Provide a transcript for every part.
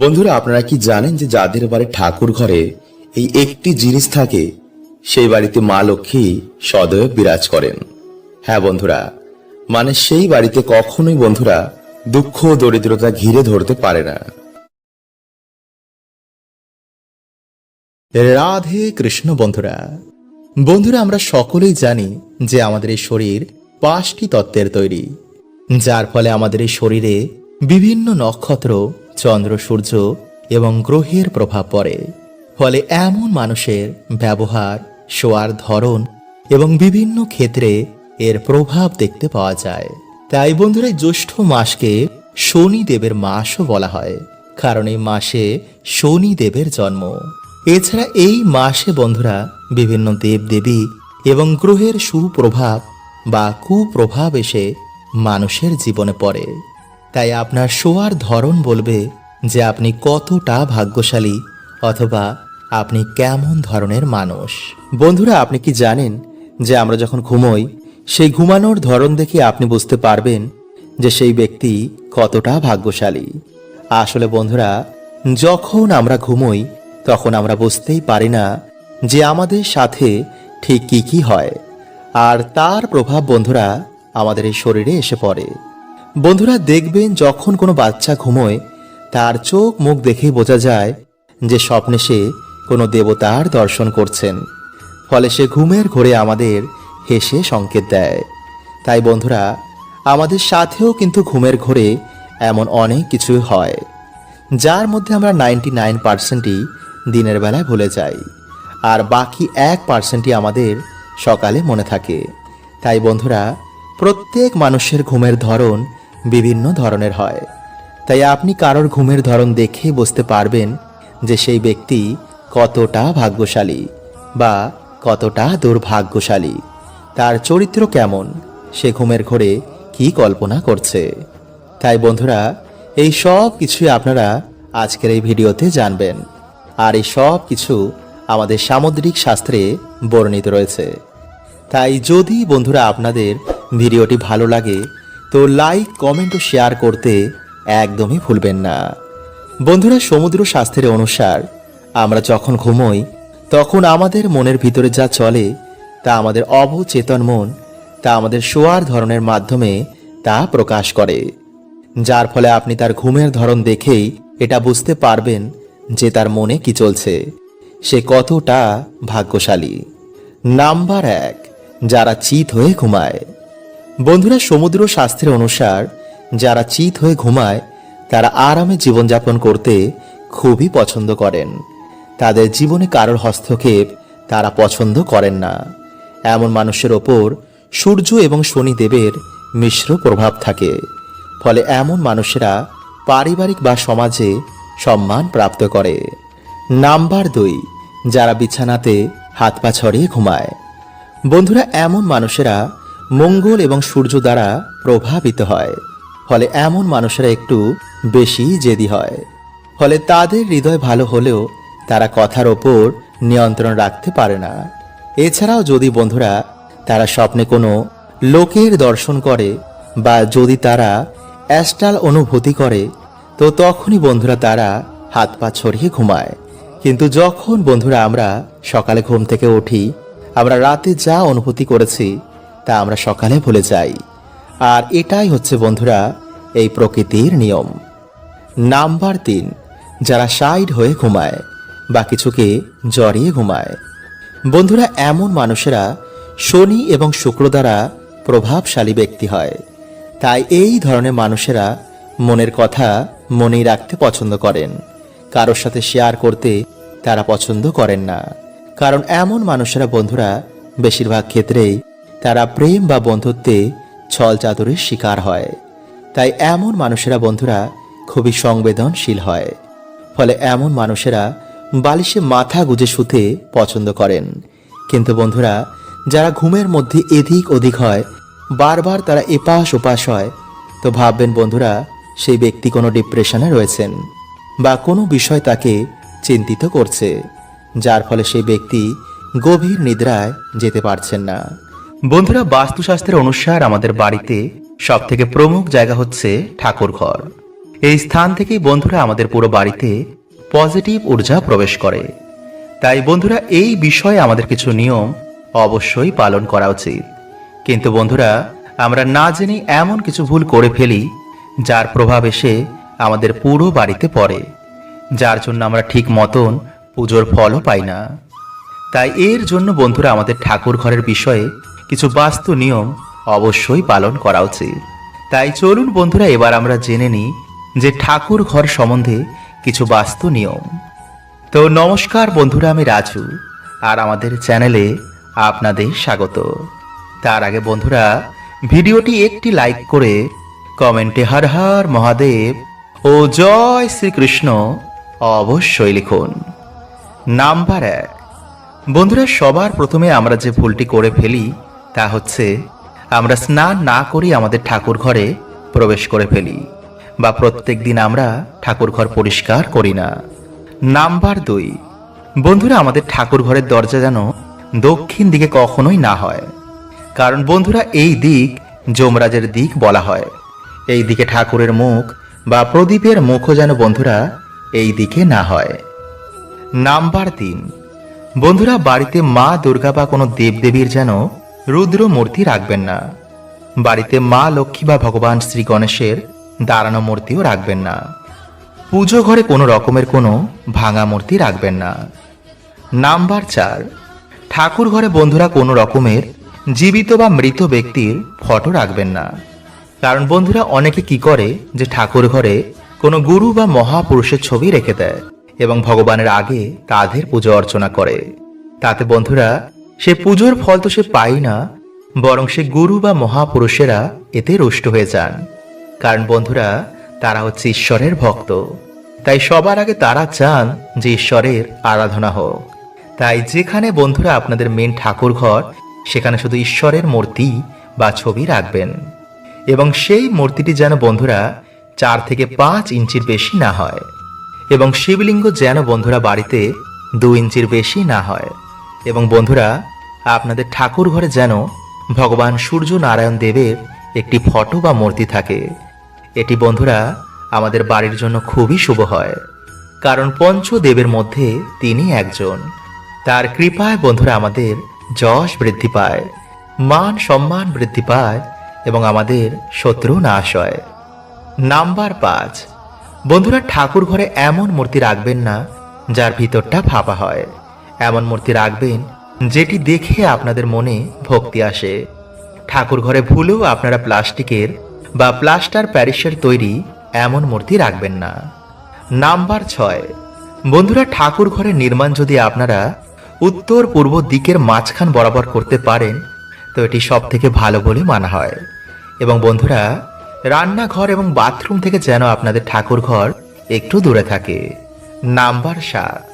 বন্ধুরা, আপনারা কি জানেন যে যাদের বাড়ি ঠাকুর ঘরে এই একটি জিনিস থাকে, সেই বাড়িতে মা লক্ষ্মী সদয় বিরাজ করেন। হ্যাঁ বন্ধুরা মানে সেই বাড়িতে কখনোই বন্ধুরা দুঃখ দরিদ্রতা ঘিরে ধরতে পারে না। রাধে কৃষ্ণ বন্ধুরা বন্ধুরা, আমরা সকলেই জানি যে আমাদের এই শরীর পাঁচটি তত্ত্বের তৈরি, যার ফলে আমাদের এই শরীরে বিভিন্ন নক্ষত্র চন্দ্র, সূর্য এবং গ্রহের প্রভাব পড়ে। ফলে এমন মানুষের ব্যবহার, শোয়ার ধরন এবং বিভিন্ন ক্ষেত্রে এর প্রভাব দেখতে পাওয়া যায়। তাই বন্ধুরা জ্যৈষ্ঠ মাসকে শনি দেবের মাসও বলা হয়, কারণ এই মাসে শনি দেবের জন্ম। এছাড়া এই মাসে বন্ধুরা, বিভিন্ন দেবদেবী এবং গ্রহের সুপ্রভাব বা কুপ্রভাব এসে মানুষের জীবনে পড়ে। তাই আপনার শোয়ার ধরন বলবে যে আপনি কতটা ভাগ্যশালী অথবা আপনি কেমন ধরনের মানুষ। বন্ধুরা, আপনি কি জানেন যে আমরা যখন ঘুমোই, সেই ঘুমানোর ধরন দেখে আপনি বুঝতে পারবেন যে সেই ব্যক্তি কতটা ভাগ্যশালী। আসলে বন্ধুরা, যখন আমরা ঘুমোই, তখন আমরা বুঝতেই পারি না যে আমাদের সাথে ঠিক কি কি হয়। আর তার প্রভাব বন্ধুরা, আমাদের এই শরীরে এসে পড়ে। বন্ধুরা দেখবেন যখন কোনো বাচ্চা ঘুমোয়, তার চোখ মুখ দেখেই বোঝা যায় যে স্বপ্নে সে কোনো দেবতার দর্শন করছেন। ফলে সে ঘুমের ঘোরে আমাদের হেসে সংকেত দেয়। তাই বন্ধুরা, আমাদের সাথেও কিন্তু ঘুমের ঘোরে এমন অনেক কিছু হয়, যার মধ্যে আমরা নাইনটি নাইন পার্সেন্টই দিনের বেলায় ভুলে যাই, আর বাকি এক পার্সেন্টই আমাদের সকালে মনে থাকে। তাই বন্ধুরা, প্রত্যেক মানুষের ঘুমের ধরন বিভিন্ন ধরনের হয়। তাই আপনি কারোর ঘুমের ধরন দেখে বুঝতে পারবেন যে সেই ব্যক্তি কতটা ভাগ্যশালী বা কতটা দুর্ভাগ্যশালী। তার চরিত্র কেমন? সে ঘুমের ঘোরে কি কল্পনা করছে? তাই বন্ধুরা, এই সব কিছুই আপনারা আজকের এই ভিডিওতে জানবেন। আর এই সব কিছু আমাদের সামুদ্রিক শাস্ত্রে বর্ণিত রয়েছে। তাই যদি বন্ধুরা আপনাদের ভিডিওটি ভালো লাগে তো লাইক কমেন্ট ও শেয়ার করতে একদমই ভুলবেন না। বন্ধুরা, সমুদ্র শাস্ত্রের অনুসার আমরা যখন ঘুমোই, তখন আমাদের মনের ভিতরে যা চলে তা আমাদের অবচেতন মন, তা আমাদের শোয়ার ধরনের মাধ্যমে তা প্রকাশ করে। যার ফলে আপনি তার ঘুমের ধরন দেখেই এটা বুঝতে পারবেন যে তার মনে কি চলছে। সে কতটা ভাগ্যশালী। নাম্বার এক, যারা চিত হয়ে ঘুমায়। বন্ধুরা, সমুদ্র স্বাস্থ্যের অনুসার যারা চিত হয়ে ঘুমায়, তারা আরামে জীবনযাপন করতে খুবই পছন্দ করেন। তাদের জীবনে কারোর হস্তক্ষেপ তারা পছন্দ করেন না। এমন মানুষের ওপর সূর্য এবং শনিদেবের মিশ্র প্রভাব থাকে। ফলে এমন মানুষেরা পারিবারিক বা সমাজে সম্মান প্রাপ্ত করে। নাম্বার দুই, যারা বিছানাতে হাত পা ছড়িয়ে ঘুমায়। বন্ধুরা, এমন মানুষেরা মঙ্গল এবং সূর্য দ্বারা প্রভাবিত হয়, ফলে এমন মানুষেরা একটু বেশি জেদি হয়, ফলে তাদের হৃদয় ভালো হলেও তারা কথার ওপর নিয়ন্ত্রণ রাখতে পারে না। এছাড়াও যদি বন্ধুরা তারা স্বপ্নে কোনো লোকের দর্শন করে বা যদি তারা অ্যাস্ট্রাল অনুভূতি করে, তো তখনই বন্ধুরা তারা হাত পা ছড়িয়ে ঘুমায়। কিন্তু যখন বন্ধুরা আমরা সকালে ঘুম থেকে উঠি, আমরা রাতে যা অনুভূতি করেছি তা আমরা সকালে ভুলে যাই। আর এটাই হচ্ছে বন্ধুরা এই প্রকৃতির নিয়ম। নাম্বার তিন, যারা সাইড হয়ে ঘুমায় বা কিছুকে জড়িয়ে ঘুমায়। বন্ধুরা, এমন মানুষেরা শনি এবং শুক্র দ্বারা প্রভাবশালী ব্যক্তি হয়। তাই এই ধরনের মানুষেরা মনের কথা মনেই রাখতে পছন্দ করেন। কারোর সাথে শেয়ার করতে তারা পছন্দ করেন না। কারণ এমন মানুষেরা বন্ধুরা, বেশিরভাগ ক্ষেত্রেই তারা প্রেম বা বন্ধুত্বে ছল চাতুরের শিকার হয়। তাই এমন মানুষেরা বন্ধুরা খুবই সংবেদনশীল হয়। ফলে এমন মানুষেরা বালিশে মাথা গুজে শুতে পছন্দ করেন। কিন্তু বন্ধুরা, যারা ঘুমের মধ্যে এদিক ওদিক হয়, বারবার তারা এপাশ ওপাশ হয়, তো ভাববেন বন্ধুরা, সেই ব্যক্তি কোনো ডিপ্রেশনে রয়েছেন বা কোনো বিষয় তাকে চিন্তিত করছে, যার ফলে সেই ব্যক্তি গভীর নিদ্রায় যেতে পারছেন না। বন্ধুরা, বাস্তুশাস্ত্রের অনুসার আমাদের বাড়িতে সব থেকে প্রমুখ জায়গা হচ্ছে ঠাকুর ঘর। এই স্থান থেকেই বন্ধুরা আমাদের পুরো বাড়িতে পজিটিভ ঊর্জা প্রবেশ করে। তাই বন্ধুরা, এই বিষয়ে আমাদের কিছু নিয়ম অবশ্যই পালন করা উচিত। কিন্তু বন্ধুরা, আমরা না জেনে এমন কিছু ভুল করে ফেলি, যার প্রভাব এসে আমাদের পুরো বাড়িতে পড়ে, যার জন্য আমরা ঠিক মতন পুজোর ফলও পাই না। তাই এর জন্য বন্ধুরা আমাদের ঠাকুর ঘরের বিষয়ে কিছু বাস্তু নিয়ম অবশ্যই পালন করা উচিত। তাই চলুন বন্ধুরা, এবার আমরা জেনে নিই যে ঠাকুর ঘর সম্বন্ধে কিছু বাস্তু নিয়ম। তো নমস্কার বন্ধুরা, আমি রাজু, আর আমাদের চ্যানেলে আপনাদের স্বাগত। তার আগে বন্ধুরা, ভিডিওটি একটি লাইক করে কমেন্টে হর হর মহাদেব ও জয় শ্রীকৃষ্ণ অবশ্যই লিখুন। নাম্বার এক। বন্ধুরা, সবার প্রথমে আমরা যে ভুলটি করে ফেলি তা হচ্ছে, আমরা স্নান না করেই আমাদের ঠাকুর ঘরে প্রবেশ করে ফেলি, বা প্রত্যেক দিন আমরা ঠাকুর ঘর পরিষ্কার করি না। নাম্বার দুই, বন্ধুরা, আমাদের ঠাকুর ঘরের দরজা যেন দক্ষিণ দিকে কখনোই না হয়। কারণ বন্ধুরা, এই দিক যমরাজের দিক বলা হয়। এই দিকে ঠাকুরের মুখ বা প্রদীপের মুখও যেন বন্ধুরা এই দিকে না হয়। নাম্বার তিন, বন্ধুরা, বাড়িতে মা দুর্গা বা কোনো দেবদেবীর যেন রুদ্র মূর্তি রাখবেন না। বাড়িতে মা, লক্ষ্মী বা ভগবান শ্রী গণেশের দাঁড়ানো মূর্তিও রাখবেন না। পুজো ঘরে কোনো রকমের কোনো ভাঙা মূর্তি রাখবেন না। নাম্বার চার, ঠাকুর ঘরে বন্ধুরা কোনো রকমের জীবিত বা মৃত ব্যক্তির ফটো রাখবেন না। কারণ বন্ধুরা অনেকে কি করে যে ঠাকুর ঘরে কোনো গুরু বা মহাপুরুষের ছবি রেখে দেয় এবং ভগবানের আগে তাদের পুজো অর্চনা করে। তাতে বন্ধুরা সে পুজোর ফল তো সে পায় না, বরং সে গুরু বা মহাপুরুষেরা এতে রুষ্ট হয়ে যান। কারণ বন্ধুরা, তারা হচ্ছে ঈশ্বরের ভক্ত। তাই সবার আগে তারা চান যে ঈশ্বরের আরাধনা হোক। তাই যেখানে বন্ধুরা আপনাদের মেন ঠাকুর ঘর, সেখানে শুধু ঈশ্বরের মূর্তি বা ছবি রাখবেন। এবং সেই মূর্তিটি যেন বন্ধুরা চার থেকে পাঁচ ইঞ্চির বেশি না হয়, এবং শিবলিঙ্গ যেন বন্ধুরা বাড়িতে দু ইঞ্চির বেশি না হয়। এবং বন্ধুরা, আপনাদের ঠাকুর ঘরে যেন ভগবান সূর্য নারায়ণ দেবের একটি ফটো বা মূর্তি থাকে। এটি বন্ধুরা, আমাদের বাড়ির জন্য খুবই শুভ হয়, কারণ পঞ্চদেবের মধ্যে তিনি একজন। তার কৃপায় বন্ধুরা, আমাদের যশ বৃদ্ধি পায়, মান সম্মান বৃদ্ধি পায় এবং আমাদের শত্রু নাশ হয়। নাম্বার পাঁচ, বন্ধুরা, ঠাকুর ঘরে এমন মূর্তি রাখবেন না, যার ভিতরটা ফাঁপা হয়। এমন মূর্তি রাখবেন, যেটি দেখে আপনাদের মনে ভক্তি আসে। ঠাকুর ঘরে ভুলেও আপনারা প্লাস্টিকের বা প্লাস্টার প্যারিসের তৈরি এমন মূর্তি রাখবেন না। নাম্বার ছয়। বন্ধুরা, ঠাকুর ঘরের নির্মাণ যদি আপনারা উত্তর পূর্ব দিকের মাঝখান বরাবর করতে পারেন, তো এটি সব থেকে ভালো বলে মানা হয়। এবং বন্ধুরা, রান্নাঘর এবং বাথরুম থেকে যেন আপনাদের ঠাকুর ঘর একটু দূরে থাকে। নাম্বার সাত।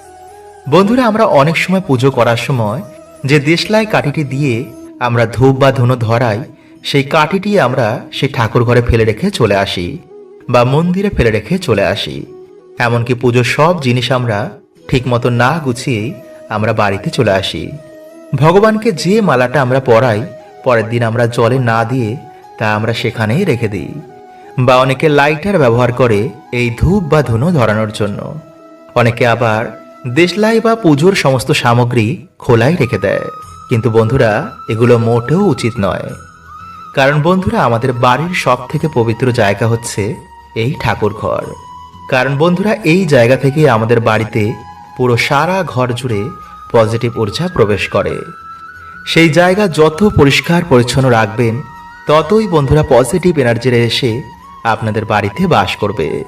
বন্ধুরা, আমরা অনেক সময় পুজো করার সময় যে দেশলাই কাঠিটি দিয়ে আমরা ধূপ বা ধুনো ধরাই, সেই কাঠিটি আমরা সেই ঠাকুর ঘরে ফেলে রেখে চলে আসি বা মন্দিরে ফেলে রেখে চলে আসি। এমনকি পুজোর সব জিনিস আমরা ঠিকমতো না গুছিয়েই আমরা বাড়িতে চলে আসি। ভগবানকে যে মালাটা আমরা পরাই, পরের দিন আমরা জলে না দিয়ে তা আমরা সেখানেই রেখে দিই বা অনেকে লাইটার ব্যবহার করে এই ধূপ বা ধুনো ধরানোর জন্য। অনেকে আবার দেশলাই বা পুজোর সমস্ত সামগ্রী খোলাই রেখে দেয়। কিন্তু বন্ধুরা, এগুলো মোটেও উচিত নয়। কারণ বন্ধুরা, আমাদের বাড়ির সব থেকে পবিত্র জায়গা হচ্ছে এই ঠাকুর ঘর। কারণ বন্ধুরা, এই জায়গা থেকে আমাদের বাড়িতে পুরো সারা ঘর জুড়ে পজিটিভ ঊর্জা প্রবেশ করে। সেই জায়গা যত পরিষ্কার পরিচ্ছন্ন রাখবেন, ততই বন্ধুরা পজিটিভ এনার্জির এসে আপনাদের বাড়িতে বাস করবে।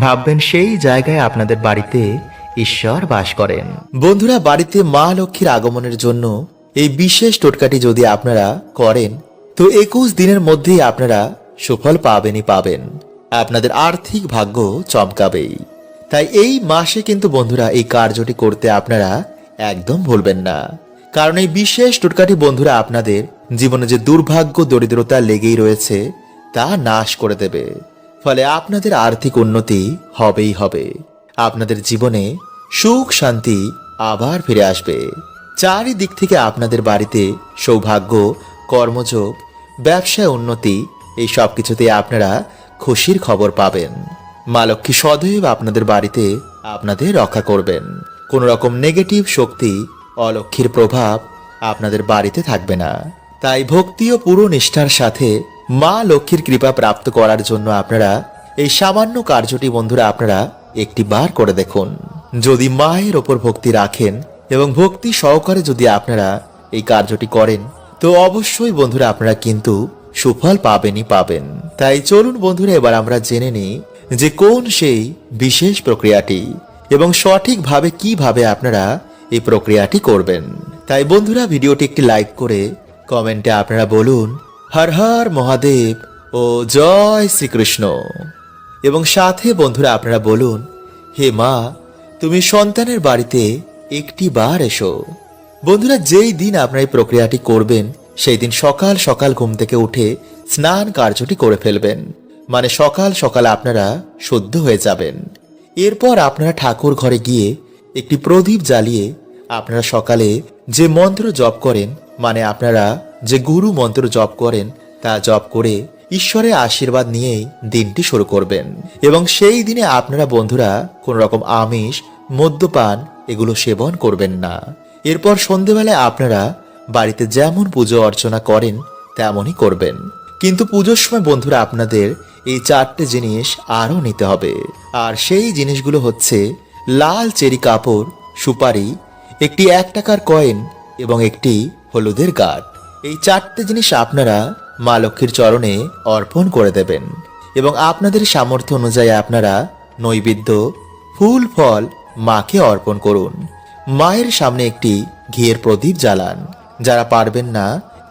ভাববেন সেই জায়গায় আপনাদের বাড়িতে ঈশ্বর বাস করেন। বন্ধুরা, বাড়িতে মা লক্ষ্মীর আগমনের জন্য এই বিশেষ টোটকাটি যদি আপনারা করেন, তো একুশ দিনের মধ্যেই আপনারা সুফল পাবেনই পাবেন। আপনাদের আর্থিক ভাগ্য চমকাবেই। তাই এই মাসে কিন্তু বন্ধুরা, এই কার্যটি করতে আপনারা একদম ভুলবেন না। কারণ এই বিশেষ টোটকাটি বন্ধুরা আপনাদের জীবনে যে দুর্ভাগ্য, দরিদ্রতা লেগেই রয়েছে, তা নাশ করে দেবে। ফলে আপনাদের আর্থিক উন্নতি হবেই হবে। আপনাদের জীবনে সুখ, শান্তি আবার ফিরে আসবে। চারিদিক থেকে আপনাদের বাড়িতে সৌভাগ্য, কর্মযোগ ব্যবসায় উন্নতি, এই সব কিছুতে আপনারা খুশির খবর পাবেন। মা লক্ষ্মী সদৈব আপনাদের বাড়িতে আপনাদের রক্ষা করবেন। কোনো রকম নেগেটিভ শক্তি অলক্ষীর প্রভাব আপনাদের বাড়িতে থাকবে না। তাই ভক্তি ও পুরো নিষ্ঠার সাথে মা লক্ষ্মীর কৃপা প্রাপ্ত করার জন্য আপনারা এই সামান্য কার্যটি বন্ধুরা আপনারা একটি বার করে দেখুন। যদি মায়ের ওপর ভক্তি রাখেন এবং ভক্তি সহকারে যদি আপনারা এই কার্যটি করেন, তো অবশ্যই বন্ধুরা আপনারা কিন্তু সুফল পাবেনই পাবেন। তাই চলুন বন্ধুরা, এবার আমরা জেনে নিই যে কোন সেই বিশেষ প্রক্রিয়াটি এবং সঠিকভাবে কীভাবে আপনারা এই প্রক্রিয়াটি করবেন। তাই বন্ধুরা, ভিডিওটি একটি লাইক করে কমেন্টে আপনারা বলুন, হর হর মহাদেব ও জয় শ্রীকৃষ্ণ। এবং সাথে বন্ধুরা আপনারা বলুন, হে মা, তুমি সন্তানের বাড়িতে একটি বার এসো। বন্ধুরা, যেই দিন আপনার এই প্রক্রিয়াটি করবেন, সেই দিন সকাল সকাল ঘুম থেকে উঠে স্নান কার্যটি করে ফেলবেন। মানে সকাল সকাল আপনারা শুদ্ধ হয়ে যাবেন। এরপর আপনারা ঠাকুর ঘরে গিয়ে একটি প্রদীপ জ্বালিয়ে আপনারা সকালে যে মন্ত্র জপ করেন মানে আপনারা যে গুরু মন্ত্র জপ করেন, তা জপ করে ঈশ্বরের আশীর্বাদ নিয়েই দিনটি শুরু করবেন। এবং সেই দিনে আপনারা বন্ধুরা কোন রকম আমিষ, মদ্যপান এগুলো সেবন করবেন না। এরপর সন্ধেবেলায় আপনারা বাড়িতে যেমন পুজো অর্চনা করেন, তেমনই করবেন। কিন্তু পুজোর সময় বন্ধুরা আপনাদের এই চারটে জিনিস আরও নিতে হবে। আর সেই জিনিসগুলো হচ্ছে লাল চেরি কাপড়, সুপারি, একটি এক টাকার কয়েন এবং একটি হলুদের গাঁট। এই চারটে জিনিস আপনারা মা লক্ষ্মীর চরণে অর্পণ করে দেবেন এবং আপনাদের সামর্থ্য অনুযায়ী আপনারা নৈবেদ্য, ফুল, ফল মাকে অর্পণ করুন। মায়ের সামনে একটি ঘিয়ের প্রদীপ জ্বালান। যারা পারবেন না,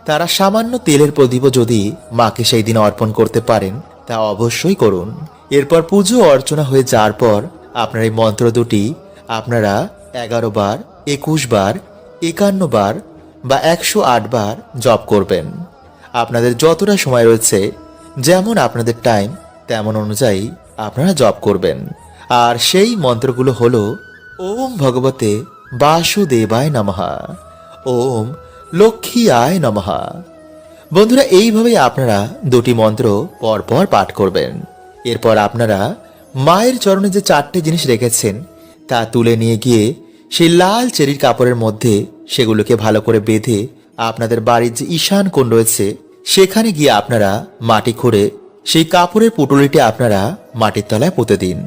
তারা সামান্য তেলের প্রদীপও যদি মাকে সেই দিন অর্পণ করতে পারেন, তা অবশ্যই করুন। এরপর পুজো অর্চনা হয়ে যাওয়ার পর আপনার এই মন্ত্র দুটি আপনারা এগারো বার, একুশ বার, একান্ন বার বা একশো আট বার জপ করবেন। আপনাদের যতটা সময় রয়েছে, যেমন আপনাদের টাইম তেমন অনুযায়ী আপনারা জপ করবেন। আর সেই মন্ত্রগুলো হলো, ওম ভগবতে বাসুদেবায় নমহা ওম লক্ষ্মী আয় নমহা বন্ধুরা, এইভাবেই আপনারা দুটি মন্ত্র পরপর পাঠ করবেন। এরপর আপনারা মায়ের চরণে যে চারটে জিনিস রেখেছেন, তা তুলে নিয়ে গিয়ে সেই লাল চেরির কাপড়ের মধ্যে সেগুলোকে ভালো করে বেঁধে আপনাদের বাড়ির যে ঈশান কোণ রয়েছে, সেখানে গিয়ে আপনারা মাটি খুঁড়ে সেই কাপড়ের পুটুলিটি আপনারা মাটির তলায় পুঁতে দিন।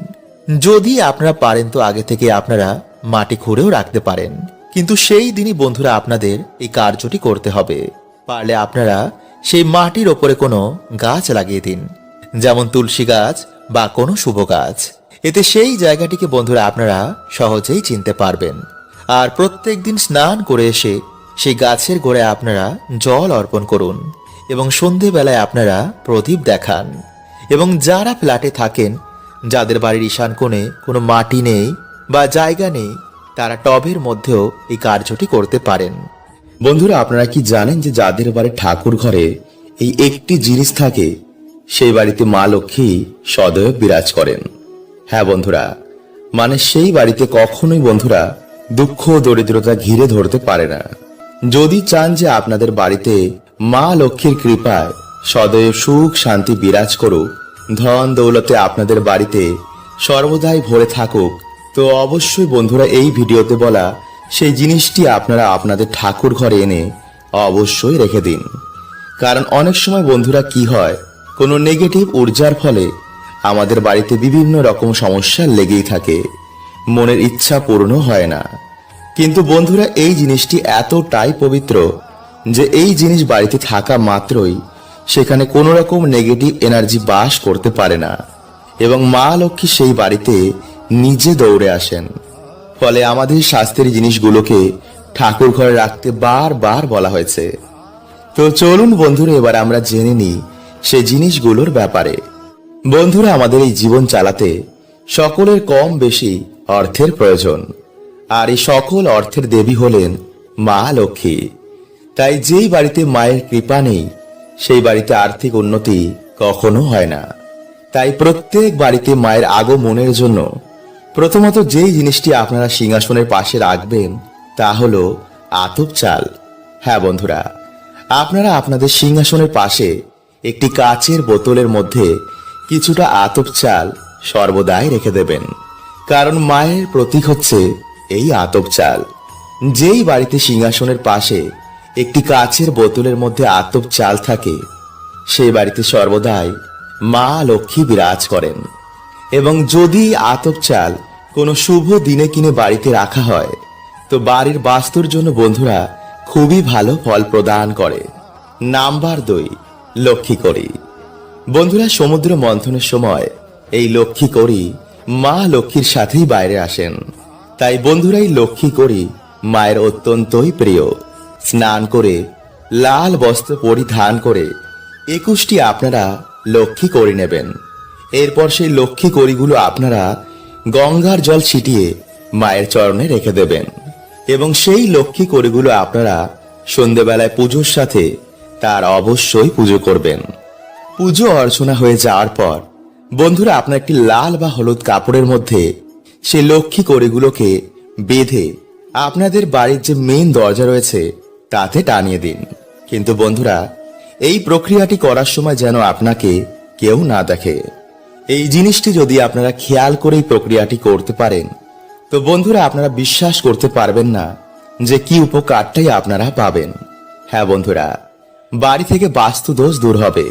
যদি আপনারা পারেন তো আগে থেকে আপনারা মাটি খুঁড়েও রাখতে পারেন। কিন্তু সেই দিনই বন্ধুরা আপনাদের এই কার্যটি করতে হবে। পারলে আপনারা সেই মাটির ওপরে কোনো গাছ লাগিয়ে দিন, যেমন তুলসী গাছ বা কোনো শুভ গাছ। এতে সেই জায়গাটিকে বন্ধুরা আপনারা সহজেই চিনতে পারবেন। আর প্রত্যেক দিন স্নান করে এসে সেই গাছের গোড়ায় আপনারা জল অর্পণ করুন এবং সন্ধেবেলায় আপনারা প্রদীপ দেখান। এবং যারা ফ্ল্যাটে থাকেন, যাদের বাড়ির ঈশান কোণে কোনো মাটি নেই বা জায়গা নেই, তারা টবের মধ্যেও এই কার্যটি করতে পারেন। বন্ধুরা, আপনারা কি জানেন যে যাদের বাড়ি ঠাকুর ঘরে এই একটি জিনিস থাকে, সেই বাড়িতে মা লক্ষ্মী সদয় বিরাজ করেন। হ্যাঁ বন্ধুরা মানে সেই বাড়িতে কখনোই বন্ধুরা দুঃখ দরিদ্রতা ঘিরে ধরতে পারে না। যদি চান যে আপনাদের বাড়িতে মা লক্ষ্মীর কৃপায় সদয় সুখ শান্তি বিরাজ করুক, ধন দৌলতে আপনাদের বাড়িতে সর্বদাই ভরে থাকুক, তো অবশ্যই বন্ধুরা এই ভিডিওতে বলা সেই জিনিসটি আপনারা আপনাদের ঠাকুর ঘরে এনে অবশ্যই রেখে দিন। কারণ অনেক সময় বন্ধুরা কি হয়, কোনো নেগেটিভ ঊর্জার ফলে আমাদের বাড়িতে বিভিন্ন রকম সমস্যা লেগেই থাকে, মনের ইচ্ছা পূর্ণ হয় না। কিন্তু বন্ধুরা, এই জিনিসটি এতটাই পবিত্র যে এই জিনিস বাড়িতে থাকা মাত্রই সেখানে কোনো রকম নেগেটিভ এনার্জি বাস করতে পারে না এবং মা লক্ষ্মী সেই বাড়িতে নিজে দৌড়ে আসেন। ফলে আমাদের শাস্ত্রের জিনিসগুলোকে ঠাকুর ঘরে রাখতে বারবার বলা হয়েছে। তো চলুন বন্ধুরা, এবার আমরা জেনে নিই সে জিনিসগুলোর ব্যাপারে। বন্ধুরা, আমাদের এই জীবন চালাতে সকলের কম বেশি অর্থের প্রয়োজন। আর এই সকল অর্থের দেবী হলেন মা লক্ষ্মী। তাই যেই বাড়িতে মায়ের কৃপা নেই, সেই বাড়িতে আর্থিক উন্নতি কখনো হয় না। তাই প্রত্যেক বাড়িতে মায়ের আগমনের জন্য প্রথমত যেই জিনিসটি আপনারা সিংহাসনের পাশে রাখবেন, তা হলো আতপ চাল। হ্যাঁ বন্ধুরা, আপনারা আপনাদের সিংহাসনের পাশে একটি কাচের বোতলের মধ্যে কিছুটা আতপ চাল সর্বদাই রেখে দেবেন। কারণ মায়ের প্রতীক হচ্ছে এই আতপ চাল। যেই বাড়িতে সিংহাসনের পাশে একটি কাচের বোতলের মধ্যে আতপ চাল থাকে, সেই বাড়িতে সর্বদাই মা লক্ষ্মী বিরাজ করেন। এবং যদি আতপ চাল কোনো শুভ দিনে কিনে বাড়িতে রাখা হয়, তো বাড়ির বাস্তুর জন্য বন্ধুরা খুবই ভালো ফল প্রদান করে। নাম্বার দুই লক্ষ্মী করি। বন্ধুরা, সমুদ্র মন্থনের সময় এই লক্ষ্মী করি মা লক্ষ্মীর সাথেই বাইরে আসেন। তাই বন্ধুরাই লক্ষ্মী করি, মায়ের অত্যন্তই প্রিয়। স্নান করে, লাল বস্ত্র পরিধান করে, একুশটি আপনারা লক্ষ্মী করে নেবেন। এরপর সেই লক্ষ্মী করিগুলো আপনারা গঙ্গার জল ছিটিয়ে মায়ের চরণে রেখে দেবেন। এবং সেই লক্ষ্মী করিগুলো আপনারা সন্ধেবেলায় পুজোর সাথে তার অবশ্যই পুজো করবেন। পুজো অর্চনা হয়ে যাওয়ার পর বন্ধুরা, আপনার একটি লাল বা হলুদ কাপড়ের মধ্যে সেই লক্ষ্মী কড়িগুলোকে বেঁধে আপনাদের বাড়ির যে মেন দরজা রয়েছে, তাতে টানিয়ে দিন। কিন্তু বন্ধুরা, এই প্রক্রিয়াটি করার সময় যেন আপনাকে কেউ না দেখে। এই জিনিসটি যদি আপনারা খেয়াল করে এই প্রক্রিয়াটি করতে পারেন, তো বন্ধুরা আপনারা বিশ্বাস করতে পারবেন না যে কি উপকারটাই আপনারা পাবেন। হ্যাঁ বন্ধুরা, বাড়ি থেকে বাস্তু দোষ দূর হবে,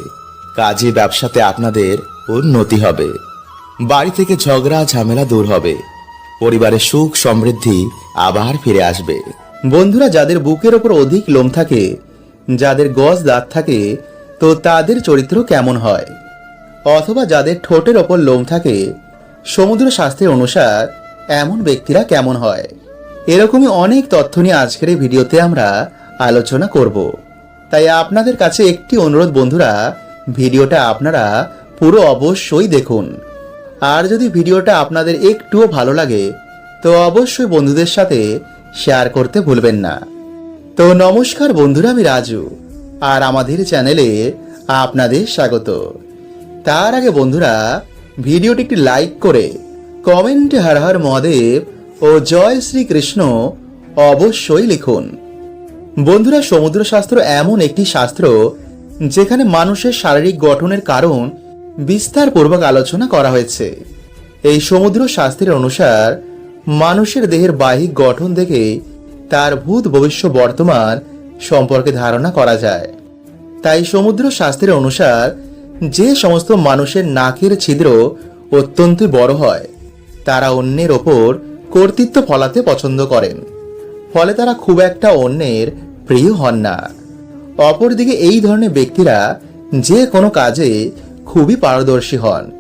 কাজে ব্যবসাতে আপনাদের উন্নতি হবে। বাড়ি থেকে ঝগড়া, ঝামেলা দূর হবে। পরিবারের সুখ, সমৃদ্ধি আবার ফিরে আসবে। বন্ধুরা, যাদের বুকের ওপর অধিক লোম থাকে, যাদের গজ দাঁত থাকে, তো তাদের চরিত্র কেমন হয়? অথবা যাদের ঠোঁটের ওপর লোম থাকে, সমুদ্র শাস্ত্রের অনুসার এমন ব্যক্তিরা কেমন হয়? এরকমই অনেক তথ্য নিয়ে আজকের এই ভিডিওতে আমরা আলোচনা করব। তাই আপনাদের কাছে একটি অনুরোধ, বন্ধুরা, ভিডিওটা আপনারা পুরো অবশ্যই দেখুন। আর যদি ভিডিওটা আপনাদের একটুও ভালো লাগে, তো অবশ্যই বন্ধুদের সাথে শেয়ার করতে ভুলবেন না। তো নমস্কার বন্ধুরা, আমি রাজু, আর আমাদের চ্যানেলে আপনাদের স্বাগত। তার আগে বন্ধুরা, ভিডিওটি একটি লাইক করে কমেন্টে হর হর মহাদেব ও জয় শ্রীকৃষ্ণ অবশ্যই লিখুন। বন্ধুরা সমুদ্র শাস্ত্র এমন একটি শাস্ত্র যেখানে মানুষের শারীরিক গঠনের কারণ বিস্তারপূর্বক আলোচনা করা হয়েছে। এই সমুদ্র শাস্ত্রের অনুসার মানুষের দেহের বাহিক গঠন দেখে তার ভূত ভবিষ্য বর্তমান সম্পর্কে ধারণা করা যায়। তাই সমুদ্র শাস্ত্রের অনুসার যে সমস্ত মানুষের নাকের ছিদ্র অত্যন্ত বড় হয়, তারা অন্যের ওপর কর্তৃত্ব ফলাতে পছন্দ করেন। ফলে তারা খুব একটা অন্যের প্রিয় হন না। অপরদিকে এই ধরনের ব্যক্তিরা যে কোনো কাজে খুবই পারদর্শী হন।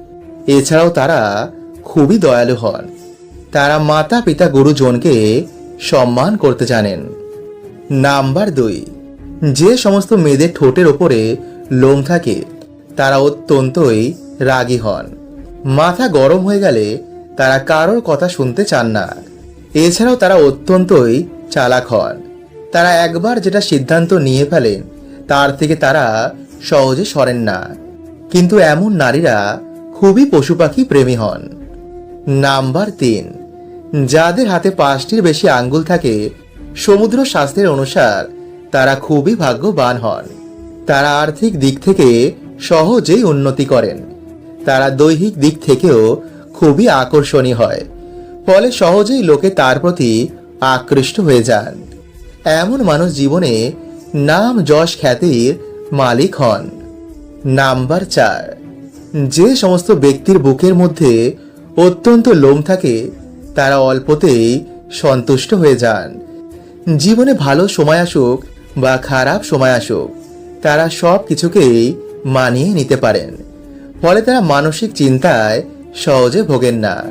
এছাড়াও তারা খুবই দয়ালু হন। তারা মাতা পিতা গুরুজনকে সম্মান করতে জানেন। নাম্বার দুই, যে সমস্ত মেয়েদের ঠোঁটের ওপরে লোম থাকে, তারা অত্যন্তই রাগী হন। মাথা গরম হয়ে গেলে তারা কারোর কথা শুনতে চান না। এছাড়াও তারা অত্যন্তই চালাক হন। তারা একবার যেটা সিদ্ধান্ত নিয়ে ফেলেন, তার থেকে তারা সহজে সরেন না। কিন্তু এমন নারীরা খুবই পশু পাখি প্রেমী হন। নাম্বার তিন, যাদের হাতে পাঁচটির বেশি আঙ্গুল থাকে, সমুদ্র শাস্ত্রের অনুসার তারা খুবই ভাগ্যবান হন। তারা আর্থিক দিক থেকে সহজেই উন্নতি করেন। তারা দৈহিক দিক থেকেও খুবই আকর্ষণীয় হয়, ফলে সহজেই লোকে তার প্রতি আকৃষ্ট হয়ে যান। এমন মানুষ জীবনে নাম যশ খ্যাতির মালিক হন। নাম্বার চার। যে সমস্ত ব্যক্তির বুকের মধ্যে অত্যন্ত লোম থাকে, তারা অল্পতেই সন্তুষ্ট হয়ে যান। জীবনে ভালো সময় আসুক বা খারাপ সময় আসুক, তারা সব কিছুকেই মানিয়ে নিতে পারেন। ফলে তারা মানসিক চিন্তায় সহজে ভোগেন না।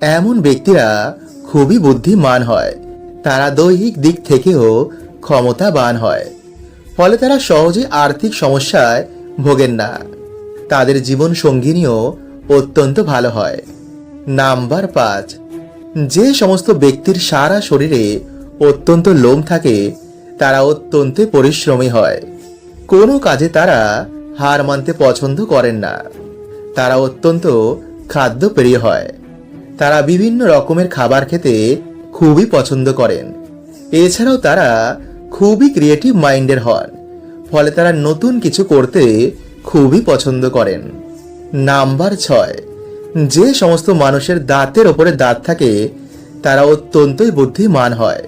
এমন ব্যক্তিরা খুবই বুদ্ধিমান হয়। তারা দৈহিক দিক থেকেও ক্ষমতাবান হয়। ফলে তারা সহজে আর্থিক সমস্যায় ভোগেন না। তাদের জীবন সঙ্গিনীও অত্যন্ত ভালো হয়। নাম্বার পাঁচ, যে সমস্ত ব্যক্তির সারা শরীরে অত্যন্ত লোম থাকে, তারা অত্যন্ত পরিশ্রমী হয়। কোনো কাজে তারা হার মানতে পছন্দ করেন না। তারা অত্যন্ত খাদ্যপ্রিয় হয়। তারা বিভিন্ন রকমের খাবার খেতে খুবই পছন্দ করেন। এছাড়াও তারা খুবই ক্রিয়েটিভ মাইন্ডের হন। ফলে তারা নতুন কিছু করতে খুবই পছন্দ করেন। নাম্বার ছয়, যে সমস্ত মানুষের দাঁতের ওপরে দাঁত থাকে, তারা অত্যন্তই বুদ্ধিমান হয়।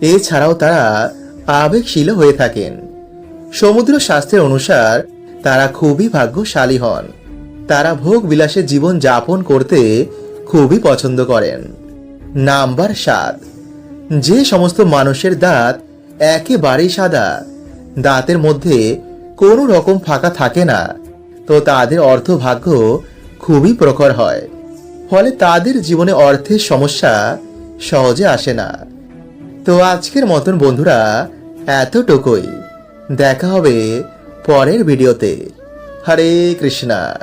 এছাড়াও তারা আবেগশীল হয়ে থাকেন। সমুদ্র শাস্ত্রের অনুসার তারা খুবই ভাগ্যশালী হন। তারা ভোগ বিলাসে জীবন যাপন করতে খুবই পছন্দ করেন। নাম্বার সাত, যে সমস্ত মানুষের দাঁত একেবারেই সাদা দাঁতের মধ্যে কোনো রকম ফাঁকা থাকে না। তো তাদের অর্থভাগ্য খুবই প্রখর হয়। ফলে তাদের জীবনে অর্থের সমস্যা সহজে আসে না। তো আজকের মতন বন্ধুরা, এতটুকুই। দেখা হবে পরের ভিডিওতে। হরে কৃষ্ণা।